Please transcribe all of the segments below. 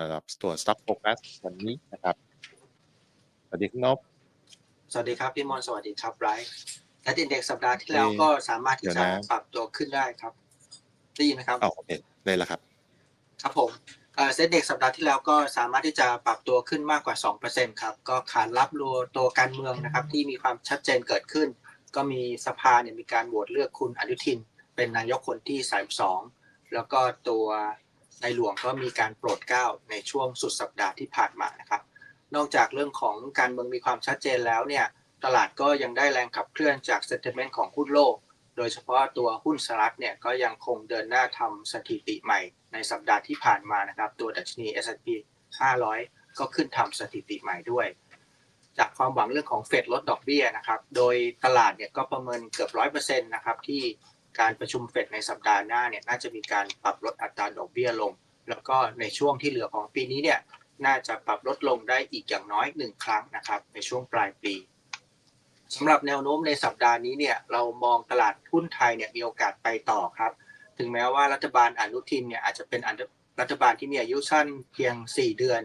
สำหรับตัว Stock Focus วันนี้นะครับ สวัสดีคุณนพสวัสดีครับพี่มอนสวัสดีครับไบรท์และอินเด็กซ์สัปดาห์ที่แล้วเอ่อก็สามารถที่เดี๋ยวจะนะปรับตัวขึ้นได้ครับได้ยินไหมครับอ้าวโอเคได้แล้วครับ ครับผมเซ็ตเด็กสัปดาห์ที่แล้วก็สามารถที่จะปรับตัวขึ้นมากกว่า 2%ครับ ก็ขานรับรัวตัวการเมืองนะครับ ที่มีความชัดเจนเกิดขึ้น ก็มีสภาเนี่ยมีการโหวตเลือกคุณอนุทิน เป็นนายกคนที่ 32 แล้วก็ตัว ในหลวงก็มีการโปรดเกล้าในช่วงสุดสัปดาห์ที่ผ่านมานะครับ นอกจากเรื่องของการเมืองมีความชัดเจนแล้วเนี่ยตลาดก็ยังได้แรงขับเคลื่อนจากเซติเมนต์ของหุ้นโลก โดยเฉพาะตัวหุ้นสหรัฐเนี่ยก็ยังคงเดินหน้าทำสถิติใหม่ในสัปดาห์ที่ผ่านมานะครับ ตัวดัชนี S&P 500 ก็ขึ้นทำสถิติใหม่ด้วย จากความหวังเรื่องของเฟดลดดอกเบี้ยนะครับ โดยตลาดเนี่ยก็ประเมินเกือบร้อยเปอร์เซ็นต์นะครับที่ การประชุมเฟดในสัปดาห์หน้าเนี่ยน่าจะมีการปรับลดอัตราดอกเบี้ยลง แล้วก็ในช่วงที่เหลือของปีนี้เนี่ยน่าจะปรับลดลงได้อีกอย่างน้อยหนึ่งครั้งนะครับในช่วงปลายปีสำหรับแนวโน้มในสัปดาห์นี้เนี่ยเรามองตลาดหุ้นไทยเนี่ยมีโอกาสไปต่อครับ ถึงแม้ว่ารัฐบาลอนุทินเนี่ยอาจจะเป็นอันรัฐบาลที่มีอายุสั้นเพียง 4 เดือน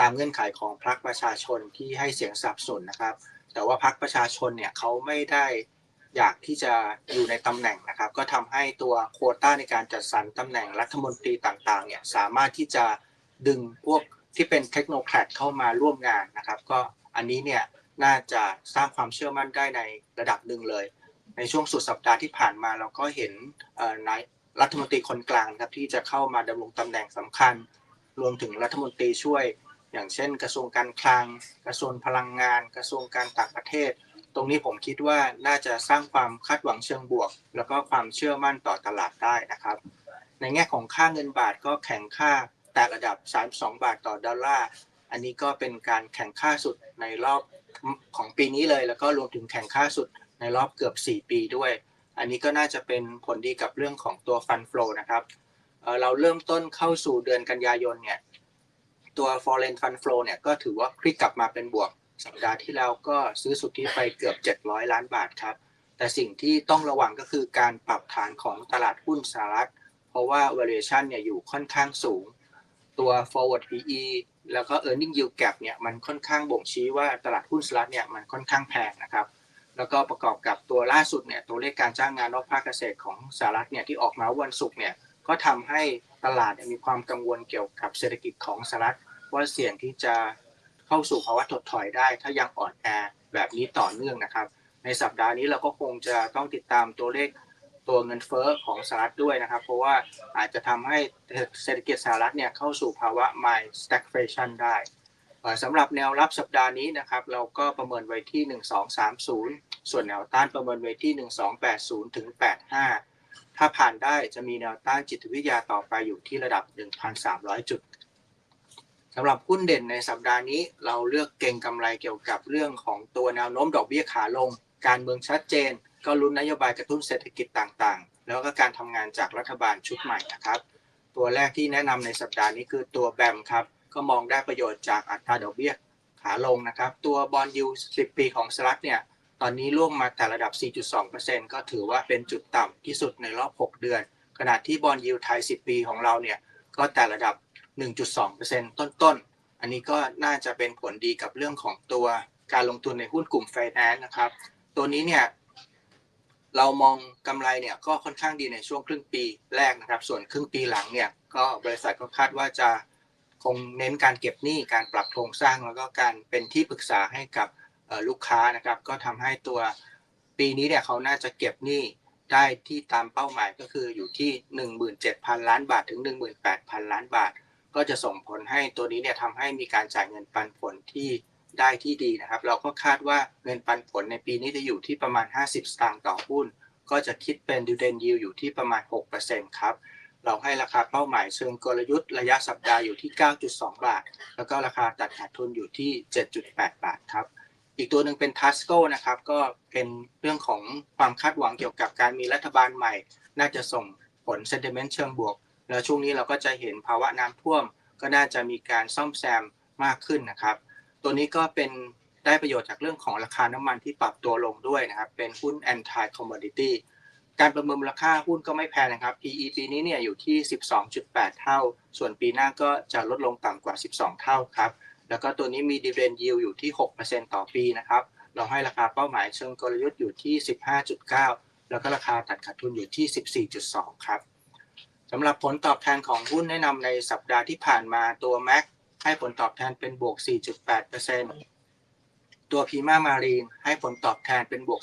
ตามเงื่อนไขของพรรคประชาชนที่ให้เสียงสนับสนุนนะครับ แต่ว่าพรรคประชาชนเนี่ยเขาไม่ได้ อยากที่จะอยู่ในตำแหน่งนะครับ ก็ทำให้ตัวโควต้าในการจัดสรรตำแหน่งรัฐมนตรีต่างๆเนี่ยสามารถที่จะดึงพวกที่เป็นเทคโนแครดเข้ามาร่วมงานนะครับ ก็อันนี้เนี่ยน่าจะสร้างความเชื่อมั่นได้ในระดับหนึ่งเลย ในช่วงสุดสัปดาห์ที่ผ่านมาเราก็เห็นนายรัฐมนตรีคนกลางครับที่จะเข้ามาดำรงตำแหน่งสำคัญ รวมถึงรัฐมนตรีช่วย อย่างเช่น กระทรวงการคลัง กระทรวงพลังงาน กระทรวงการต่างประเทศ ตรงนี้ผมคิดว่าน่าจะสร้างความคาดหวังเชิงบวก แล้วก็ความเชื่อมั่นต่อตลาดได้นะครับ ในแง่ของค่าเงินบาทก็แข็งค่าแต่ระดับ 32 บาทต่อดอลลาร์ อันนี้ก็เป็นการแข่งค่าสุดในรอบของปีนี้เลย แล้วก็รวมถึงแข่งค่าสุดในรอบเกือบ 4 ปีด้วย อันนี้ก็น่าจะเป็นผลดีกับเรื่องของตัวฟันฟล w นะครับเอ่อเราเริ่มต้นเข้าสู่เดือนกันยายนเนี่ยตัว foreign fund flow เนี่ยก็ถือว่าคลิกกลับมาเป็นบวก สัปดาห์ที่แล้วก็ซื้อสุทธิไปเกือบ 700 ล้านบาทครับ แต่สิ่งที่ต้องระวังก็คือการปรับฐานของตลาดหุ้นสหรัฐ เพราะว่า valuation เนี่ยอยู่ค่อนข้างสูง ตัว forward PE แล้วก็ earning yield gap เนี่ยมันค่อนข้างบ่งชี้ว่าตลาดหุ้นสหรัฐเนี่ยมันค่อนข้างแพงนะครับ แล้วก็ประกอบกับตัวล่าสุดเนี่ยตัวเลขการจ้างงานนอกภาคเกษตรของสหรัฐเนี่ยที่ออกมาวันศุกร์เนี่ยก็ทำให้ตลาดมีความกังวลเกี่ยวกับเศรษฐกิจของสหรัฐว่าเสี่ยงที่จะ เข้าสู่ภาวะถดถอยได้ ถ้ายังอ่อนแอแบบนี้ต่อเนื่องนะครับ ในสัปดาห์นี้เราก็คงจะต้องติดตามตัวเลขตัวเงินเฟ้อของสหรัฐด้วยนะครับ เพราะว่าอาจจะทำให้เศรษฐกิจสหรัฐเนี่ยเข้าสู่ภาวะ mild stagflation ได้สำหรับแนวรับสัปดาห์นี้นะครับเราก็ประเมินไว้ที่ 1230 ส่วนแนวต้านประเมินไว้ที่ 1280ถึง85 ถ้าผ่านได้จะมีแนวต้านจิตวิทยาต่อไปอยู่ที่ระดับ 1,300 จุด สำหรับหุ้นเด่นในสัปดาห์นี้เราเลือกเก่งกำไรเกี่ยวกับเรื่องของตัวแนวโน้มดอกเบี้ยขาลง การเมืองชัดเจน ก็ลุ้นนโยบายกระตุ้นเศรษฐกิจต่างๆ แล้วก็การทำงานจากรัฐบาลชุดใหม่นะครับ ตัวแรกที่แนะนำในสัปดาห์นี้คือตัวแบมครับ ก็มองได้ประโยชน์จากอัตราดอกเบี้ยขาลงนะครับ ตัวบอลยู10 ปีของสหรัฐเนี่ยตอนนี้ล่วงมาแต่ระดับ 4.2%ก็ถือว่าเป็นจุดต่ำที่สุดในรอบ 6 เดือน ขณะที่บอลยูไทย 10 ปีของเราเนี่ยก็แต่ระดับ 1.2%ต้นๆอันนี้ก็น่าจะเป็นผลดีกับเรื่องของตัวการลงทุนในหุ้นกลุ่มไฟแนนซ์นะครับ ตัวนี้เนี่ยเรามองกำไรเนี่ยก็ค่อนข้างดีในช่วงครึ่งปีแรกนะครับ ส่วนครึ่งปีหลังเนี่ยก็บริษัทก็คาดว่าจะคงเน้นการเก็บหนี้การปรับโครงสร้างแล้วก็การเป็นที่ปรึกษาให้กับลูกค้านะครับ ก็ทำให้ตัวปีนี้เนี่ยเขาน่าจะเก็บหนี้ได้ที่ตามเป้าหมายก็คืออยู่ที่ 17,000 ล้านบาทถึง 18,000 ล้านบาท ก็จะส่งผลให้ตัวนี้เนี่ยทำให้มีการจ่ายเงินปันผลที่ได้ที่ดีนะครับ เราก็คาดว่าเงินปันผลในปีนี้จะอยู่ที่ประมาณ 50 สตางค์ต่อหุ้น ก็จะคิดเป็น dividend yield อยู่ที่ประมาณ 6%ครับ เราให้ราคาเป้าหมายเชิงกลยุทธ์ระยะสัปดาห์อยู่ที่ 9.2 บาท แล้วก็ราคาตัดขาดทุนอยู่ที่ 7.8 บาทครับ อีกตัวหนึ่งเป็น Tasco นะครับ ก็เป็นเรื่องของความคาดหวังเกี่ยวกับการมีรัฐบาลใหม่ น่าจะส่งผล sentiment เชิงบวก แล้วช่วงนี้เราก็จะเห็นภาวะน้ำท่วม ก็น่าจะมีการซ่อมแซมมากขึ้นนะครับ ตัวนี้ก็เป็นได้ประโยชน์จากเรื่องของราคาน้ำมันที่ปรับตัวลงด้วยนะครับ เป็นหุ้น anti commodity การประเมินมูลค่าหุ้นก็ไม่แพงนะครับ PE ปีนี้เนี่ยอยู่ที่ 12.8 เท่า ส่วนปีหน้าก็จะลดลงต่ำกว่า 12 เท่าครับ แล้วก็ตัวนี้มี dividend yield อยู่ที่ 6%ต่อปีนะครับ เราให้ราคาเป้าหมายเชิงกลยุทธ์อยู่ที่ 15.9 แล้วก็ราคาตัดขาดทุนอยู่ที่ 14.2 ครับ สำหรับผลตอบแทนของหุ้นแนะนำในสัปดาห์ที่ผ่านมาตัว Mac ให้ผลตอบแทนเป็นบวก 4.8%ตัวพีมามารีนให้ผลตอบแทนเป็นบวก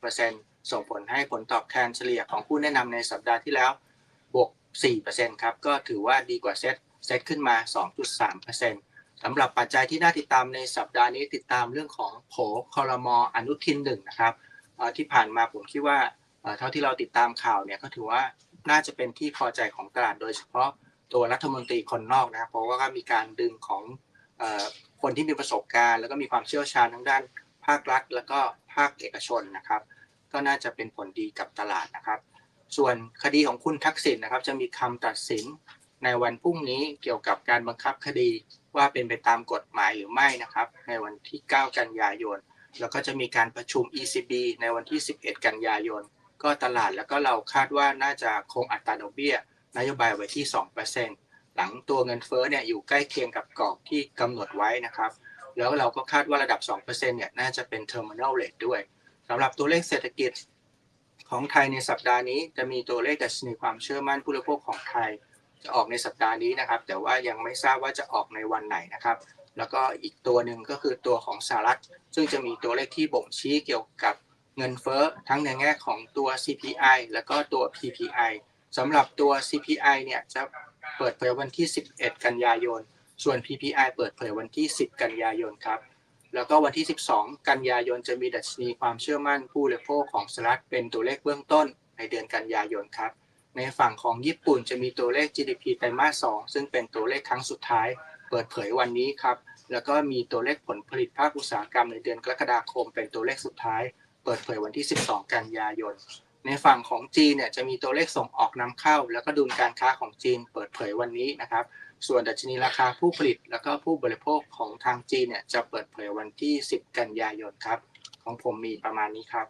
3.1%ส่งผลให้ผลตอบแทนเฉลี่ยของผู้แนะนำในสัปดาห์ที่แล้วบวก 4%ครับ ก็ถือว่าดีกว่าเซตเซตขึ้นมา 2.3%สำหรับปัจจัยที่น่าติดตามในสัปดาห์นี้ติดตามเรื่องของโผคอรมออนุทินหนึ่งนะครับที่ผ่านมาผมคิดว่าเท่าที่เราติดตามข่าวเนี่ยก็ถือว่า น่าจะเป็นที่พอใจของตลาดโดยเฉพาะตัวรัฐมนตรีคนนอกนะครับเพราะว่าก็มีการดึงของคนที่มีประสบการณ์ แล้วก็มีความเชี่ยวชาญทั้งด้านภาครัฐ แล้วก็ภาคเอกชนนะครับ ก็น่าจะเป็นผลดีกับตลาดนะครับ ส่วนคดีของคุณทักษิณนะครับ จะมีคำตัดสินในวันพรุ่งนี้เกี่ยวกับการบังคับคดีว่าเป็นไปตามกฎหมายหรือไม่นะครับ ในวันที่ 9 กันยายน แล้วก็จะมีการประชุม ECB ในวันที่ 11 กันยายน ก็ตลาดแล้วก็เราคาดว่าน่าจะคงอัตราดอกเบี้ย นโยบายไว้ที่ 2%หลังตัวเงินเฟ้อเนี่ยอยู่ใกล้เคียงกับกรอบที่กำหนดไว้นะครับ แล้วเราก็คาดว่าระดับ 2%เนี่ยน่าจะเป็น terminal rate ด้วยสำหรับตัวเลขเศรษฐกิจของไทยในสัปดาห์นี้จะมีตัวเลขดัชนีความเชื่อมั่นผู้บริโภคของไทย จะออกในสัปดาห์นี้นะครับ แต่ว่ายังไม่ทราบว่าจะออกในวันไหนนะครับ แล้วก็อีกตัวหนึ่งก็คือตัวของสหรัฐ ซึ่งจะมีตัวเลขที่บ่งชี้เกี่ยวกับ เงินเฟ้อทั้งในแง่ของตัว CPI แล้วก็ตัว PPI สำหรับตัว CPI เนี่ยจะเปิดเผยวันที่ 11 กันยายน ส่วน PPI เปิดเผยวันที่ 10 กันยายนครับ แล้วก็วันที่ 12 กันยายนจะมีดัชนีความเชื่อมั่นผู้บริโภคของสหรัฐเป็นตัวเลขเบื้องต้นในเดือนกันยายนครับ ในฝั่งของญี่ปุ่นจะมีตัวเลข GDP ไตรมาส 2 ซึ่งเป็นตัวเลขครั้งสุดท้าย เปิดเผยวันนี้ครับ แล้วก็มีตัวเลขผลผลิตภาคอุตสาหกรรมในเดือนกรกฎาคม เป็นตัวเลขสุดท้าย ปิดเผยวันที่ 12 กันยายน ในฝั่งของจีนเนี่ยจะมีตัวเลขส่งออกนำเข้า แล้วก็ดุลการค้าของจีนเปิดเผยวันนี้นะครับ ส่วนดัชนีราคาผู้ผลิต แล้วก็ผู้บริโภคของทางจีนเนี่ยจะเปิดเผยวันที่ 10 กันยายนครับ ของผมมีประมาณนี้ครับ